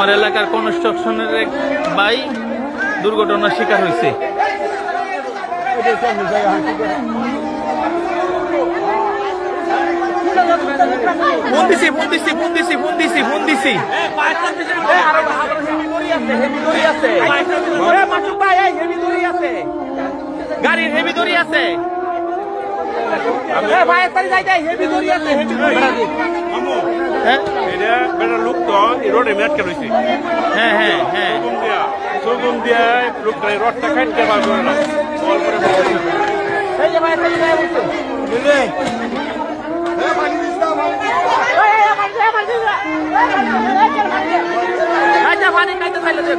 আমার এলাকার কনস্ট্রাকশনের এক ভাই দুর্ঘটনার শিকার হয়েছে। গাড়ির হেভি দড়ি আছে। হ্যাঁ? এটা বেটা লোক তো এই রোডে মেটকে রয়েছে হ্যাঁ হ্যাঁ হ্যাঁ। সগুম দিয়া লোকটা এই রডটা কাটতে পারবে না। বল করে আচ্ছা পানি খাইতে চাইলে দেখ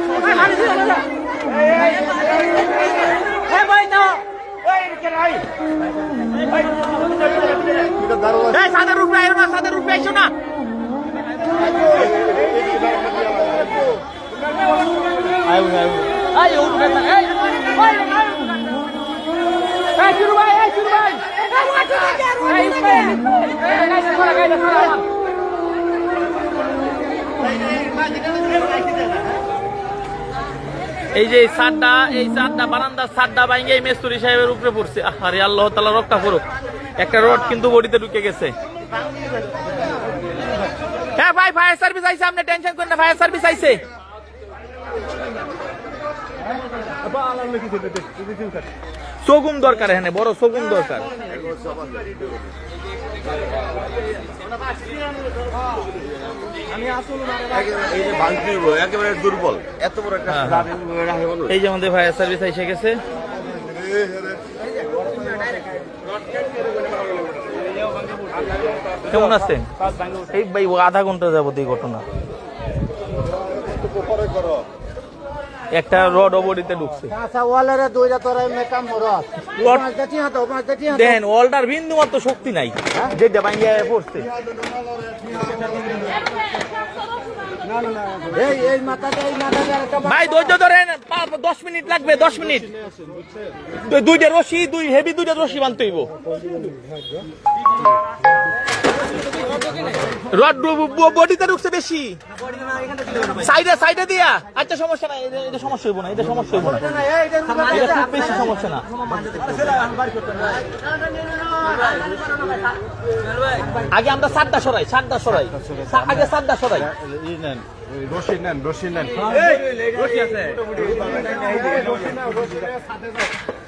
এই সাদা রূপে না সাদা রূপে এই যে সাদটা এই সাদটা বারান্দার সাদটা বাইঙ্গে মেস্তুরি সাহেবের উপরে পড়ছে। আরে আল্লাহ তালা রক্ষা করুক একটা রড কিন্তু বডিতে ঢুকে গেছে। হ্যাঁ ভাই ফায়ার সার্ভিস আইছে আপনি টেনশন করেন না ফায়ার সার্ভিস আইছে। সগুম দরকার হ্যাঁ বড় সগুম দরকার। এই যে দুর্বল এত বড় একটা হ্যাঁ, মানুষ এই যে আমাদের ফায়ার সার্ভিস এসে গেছে। কেমন আছেন? এই ভাই ও আধা ঘণ্টা যাবত এই ঘটনা। একটা রড অবডিতে ঢুকছে। দেখেন ওয়ালটার বিন্দু মাত্র শক্তি নাই। যেটা পড়ছে। মাথাটা এই মাথাটা একটা ভাই ধৈর্য ধরেন দশ মিনিট লাগবে দশ মিনিট। দুই- দুইটা রশি দুই হেভি দুইটা রশি বানতে হইব। রড বডিতে ঢুকছে বেশি সাইডে সাইডে দিয়া আচ্ছা সমস্যা নাই এটা- সমস্যা হইব না এটা সমস্যা হইব না এটা খুব বেশি সমস্যা না আগে আমরা সাতটা সরাই সাতটা সরাই আগে সাতটা সরাই রশি নেন রশি নেন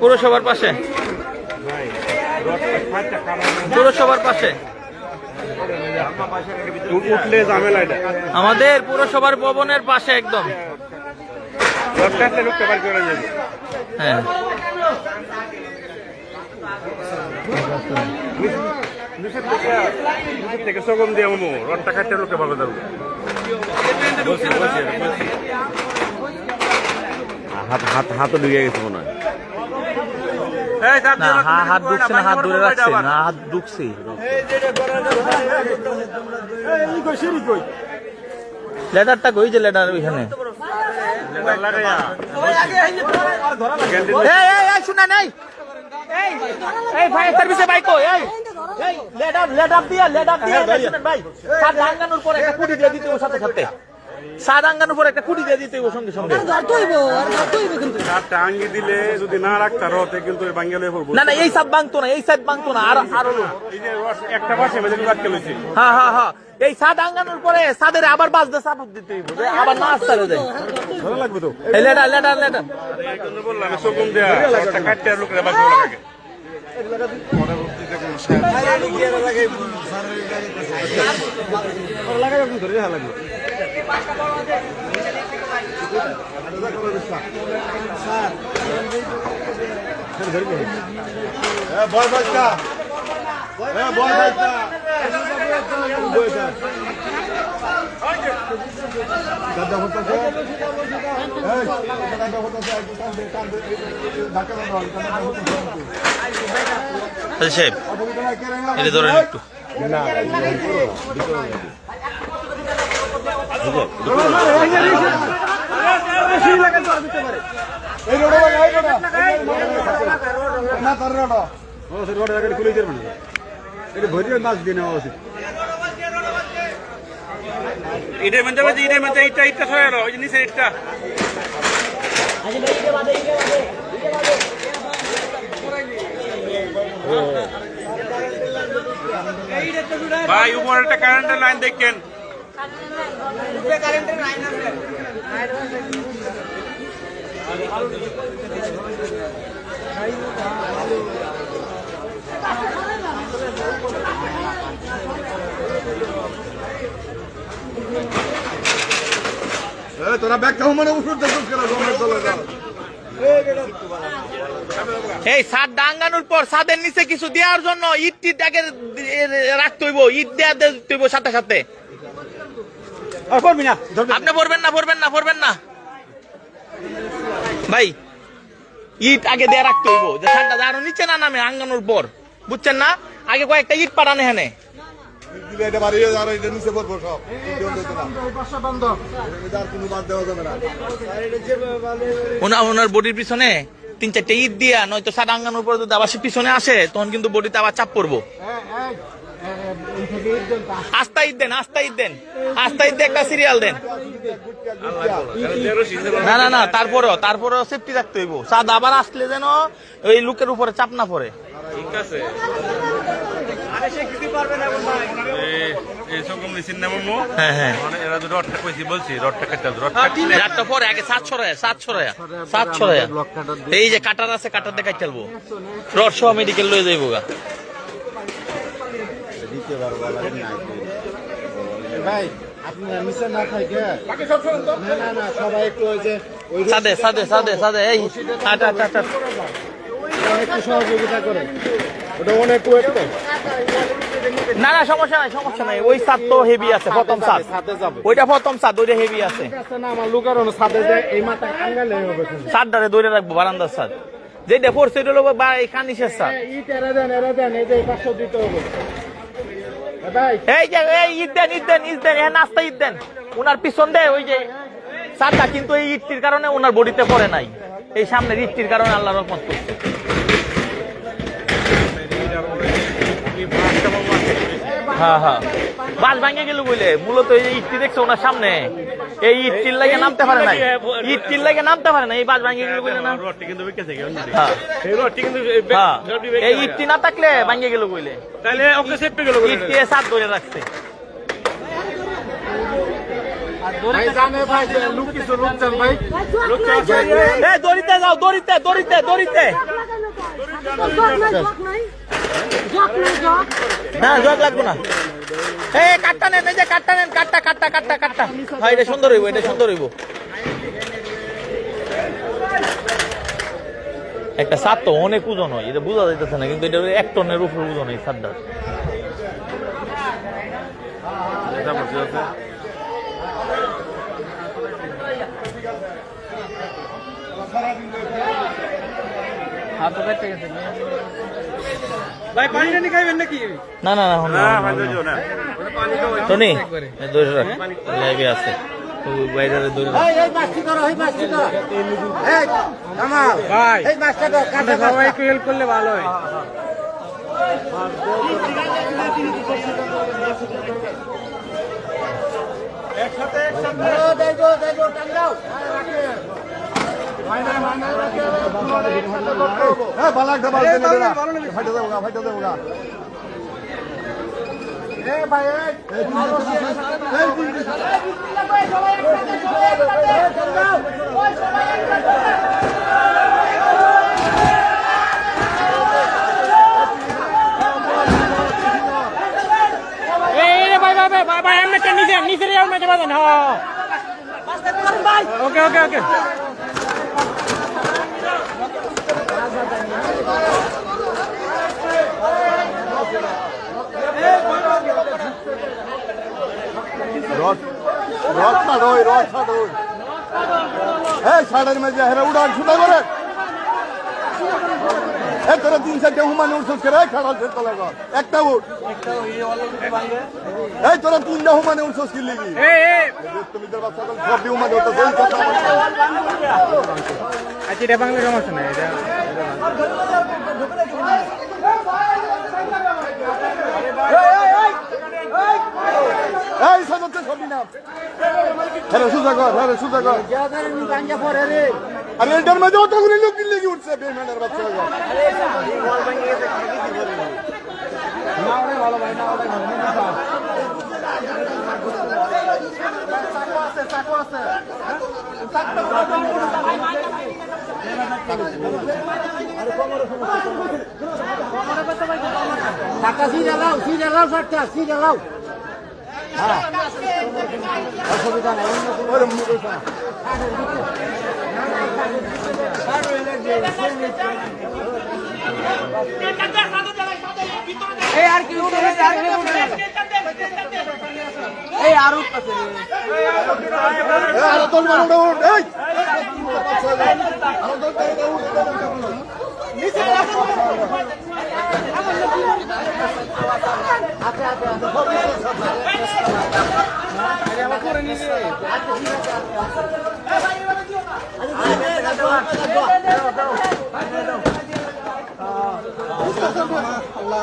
পুরসভার পাশে। পুরসভার পাশে। আমাদের পুরসভার ভবনের পাশে একদম। হ্যাঁ। থেকে সগম দিয়ে রডটা কাটতে বার করে দেবো হাত হাত হাতও ঢুকে গেছে মনে হয় না হাত ঢুকছে না হাত ধরে রাখছে না হাত ঢুকছে লেটারটা কই যে লেটার ওইখানে এই ফায়ার সার্ভিসে বাইক কই এই লেটার লেটার দিয়া লেটার দিয়া ভাই সাত আঙ্গানোর পর একটা কুটি দিয়ে দিতে ওর সাথে সাথে সাত আঙ্গানোর পর একটা কুটি দিয়ে দিতে সঙ্গে সঙ্গে। টাঙ্গি দিলে যদি না রাখতে রতে কিন্তু বাঙ্গালে পড়ব। না না এই সাত ভাঙতো না এই সাত ভাঙতো না আর আরও এই যে রস একটা পাশে মেঝে আটকে লইছি। হ্যাঁ হ্যাঁ হ্যাঁ। এই সাত আঙ্গানোর পরে সাদের আবার বাজতে সাপোর্ট দিতে আবার না আসতে হবে ভালো লাগবে তো? এই লেটার লেটার লেটার। এই জন্য বললাম সগম দেয়া কাটতে আর বয় বয়সটা বয় বয়সটা হাজি সাহেব এটা ধরেন একটু ইটের মধ্যে বাজে ইটের মধ্যে ইটটা ইটটা সরে এলো ওই যে নিচের ইটটা ভাই উপরে একটা কারেন্টের লাইন দেখেন। তোরা কেমন মানে ওষুধ এই সাদ ডাঙ্গানোর পর সাদের নিচে কিছু দেওয়ার জন্য ইট টিট রাখতে হইব, ইট দেওয়া দিতে সাথে সাথে। আপনি পড়বেন না পড়বেন না পড়বেন না। ভাই, ইট আগে দেয়া রাখতে হইব, যে আরও নিচে না নামে আঙ্গানোর পর, বুঝছেন না? আগে কয়েকটা ইট পাঠানো হেনে এটা বাড়িয়ে আর এটা নিচে পড়ব সব বন্ধ এটা আর কোনো বাদ দেওয়া যাবে না ওনা ওনার বডির পিছনে তিন চারটে ইট দিয়া, নয়তো সাদা আঙ্গানোর পর যদি আবার পিছনে আসে, তখন কিন্তু বডিতে আবার চাপ পড়ব। আস্তা ইট দেন আস্তা ইট দেন। আস্তা ইট একটা সিরিয়াল দেন। না না না তারপরেও তারপরেও সেফটি রাখতে হইব। সাদ আবার আসলে যেন ওই লুকের উপরে চাপ না পড়ে। ঠিক আছে। এই হ্যাঁ হ্যাঁ। মানে যে কাটার আছে কাটার দেখাই চলবো রড সহ মেডিকেল লয়ে যাইবো গা। ভাই নিচে না থাকে। না না না সবাই একটু ওই যে সাদে সাদে সাদে সাদে এই আটা আটা আটা একটু সহযোগিতা করে। ওটা অনেক ওয়েট তো। না না সমস্যা নাই সমস্যা নাই। ওই তো হেভি আছে প্রথম ওইটা প্রথম ওইটা হেভি আছে। আমার লুকার সাথে এই মাথা হবে দৌড়ে রাখব বারান্দার সাত যেটা ফোর্স এটা হলো বা এই কানিসের ইট এরা দেন এরা দেন এই যে পাঁচশো দিতে হবে। এই যে, এই ঈদ দেন ঈদ দেন ঈদ দেন হ্যাঁ নাস্তা ঈদ দেন। ওনার পিছন দেয় ওই যে সারটা কিন্তু এই ইটটির কারণে ওনার বডিতে পড়ে নাই। এই সামনের ইটটির কারণে আল্লাহ রহমত করছে। হ্যাঁ হ্যাঁ। বাস ভাঙে গেল বলে মূলত এই ইটটি দেখছ ওনার সামনে? এই ইটটির লাগে নামতে পারে না ইটটির লাগে নামতে পারে না এই বাস ভাঙে গেল বলে না? রডটি কিন্তু বিকেছে হ্যাঁ। এই হ্যাঁ। এই ইটটি না থাকলে ভাঙে গেল বলে তাহলে ওকে সেফটি গেল ইট দিয়ে সাত ধরে রাখছে। দড়িতে যাও দড়িতে দড়িতে দড়িতে। না জগ লাগবো না। এই কাটটা নেন এই যে কাটটা নেন কাটটা কাটটা কাটটা কাটটা। হ্যাঁ এটা সুন্দর হইব এটা সুন্দর হইব। একটা সাত তো অনেক ওজন হয় এটা বোঝা যাইতেছে না কিন্তু এটা এক টনের উপর ওজন এই সাতটা। ভাই পানি টানি খাইবেন নাকি? না না না না ভাই টনি রাখ। লাইভে আছে। বাইরে এই এই মাছটি এই মাছটি ধরো। এই কামাল ভাই এই মাছটা ধরো কাটা সবাই একটু করলে ভালো হয়। একসাথে একসাথে দেখো দেখো টাঙ্গাও হ্যাঁ বালাক ডাবাল দেন এটা ফাইটা দেবো গা ফাইটা দেবো গা এ ভাই। ওকে ওকে ওকে রড রথ ছাড় ওই রথ ছাড় ওই এই ছাড়ের মেজে হেরা উড়ান ছুটা করে। এ তোরা তিন চারটে হুমান উঠছিস করে এই খাড়া সে একটা উঠ। এই তোরা তিনটা হুমানে উঠছিস কি লিগি তুমি তোর বাচ্চা সব হুমানে উঠছিস আচ্ছা এটা বাংলা সমস্যা নাই এটা এই সাজাতে সবই না হ্যাঁ সুজা কর হ্যাঁ সুজা কর আরে এটার মধ্যে অতগুলো লোক লেগে উঠছে বেমানের বাচ্চা টাকা সিজা লাও সিজা লাও সাতটা সিজা লাও এই আর কি আর কি উঠে। এই আর আরে তোর মানে উঠে উঠ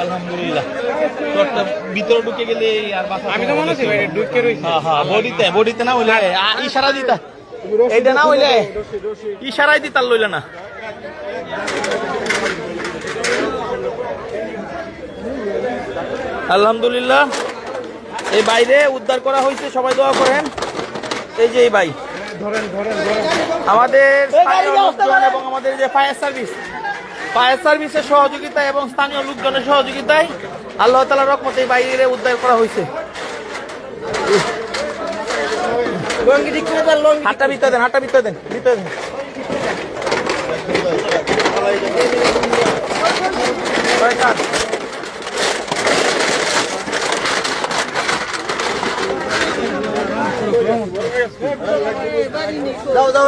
আলহামদুলিল্লাহ। তোরটা ভিতরে ঢুকে গেলে আর আমি তো মনে হচ্ছে ঢুকে রইছি। হ্যাঁ হ্যাঁ বডিতে বডিতে না হইলে আ, ইশারা দিতা। এইটা না হইলে ইশারাই দিতার লইলে না। আলহামদুলিল্লাহ। এই বাইরে উদ্ধার করা হয়েছে সবাই দোয়া করেন। এই যে এই ভাই। ধরেন আমাদের স্থানীয় লোকজন এবং আমাদের যে ফায়ার সার্ভিস ফায়ার সার্ভিসের সহযোগিতায় এবং স্থানীয় লোকজনের সহযোগিতায় আল্লাহ তালার রকমতে বাইরে উদ্ধার করা হয়েছে। দেন লঙ্গি ভিতরে দেন ভিতরে দেন কয়টা?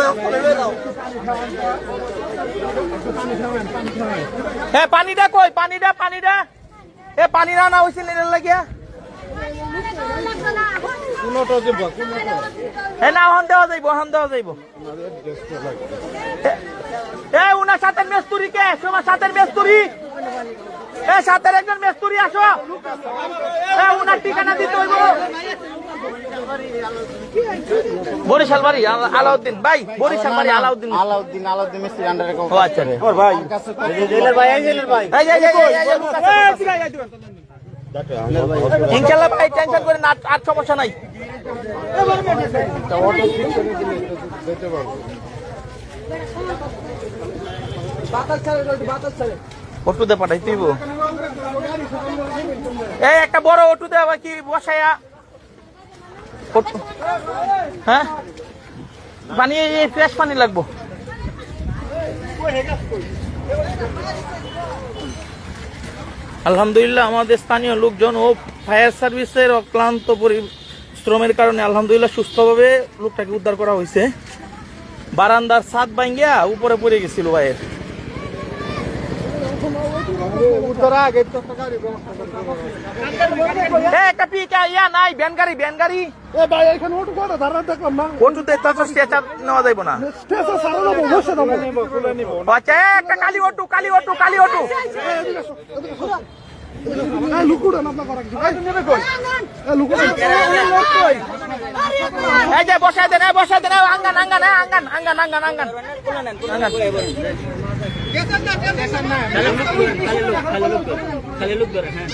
হ্যাঁ পানিটা কই? পানিটা পানিটা এ, পানি না না হয়েছে নেড়ে লাগিয়া এ মেস্তুরি কে? এ একজন ঠিকানা দিতে বরিশাল বাড়ি আলাউদ্দিন। ভাই বরিশাল বাড়ি আলাউদ্দিন। আলাউদ্দিন আলাউদ্দিন মিস্ত্রি আন্ডারে ও আচ্ছা রে। ভাই জেলের ভাই জেলের ভাই। এই, এই, এই, করে নাই। অটুতে পাঠাই তুইব এই একটা বড় অটুতে আবার কি বসায়া হ্যাঁ? পানি এই ফ্রেশ পানি লাগবো। আলহামদুলিল্লাহ, আমাদের স্থানীয় লোকজন ও ফায়ার সার্ভিসের অক্লান্ত পরিশ্রমের কারণে আলহামদুলিল্লাহ সুস্থভাবে লোকটাকে উদ্ধার করা হয়েছে। বারান্দার ছাদ ভাঙ্গিয়া উপরে পড়ে গেছিল ভাইয়ের। একটা পিকা ইয়া নাই ভ্যান গাড়ি এ ভাই এখানে ওটু কথা ধারা দেখলাম না। অটুতে তাছাড়া স্ট্রেচার নেওয়া যাইব না। স্টেশন সারা দেবো বসে দেবো আচ্ছা একটা কালি অটু কালি অটু কালি যে বসাই দেন বসাই দেন আঙ্গান আঙ্গান আঙ্গান আঙ্গান আঙ্গান আঙ্গান। খালি লোক ধরে হ্যাঁ।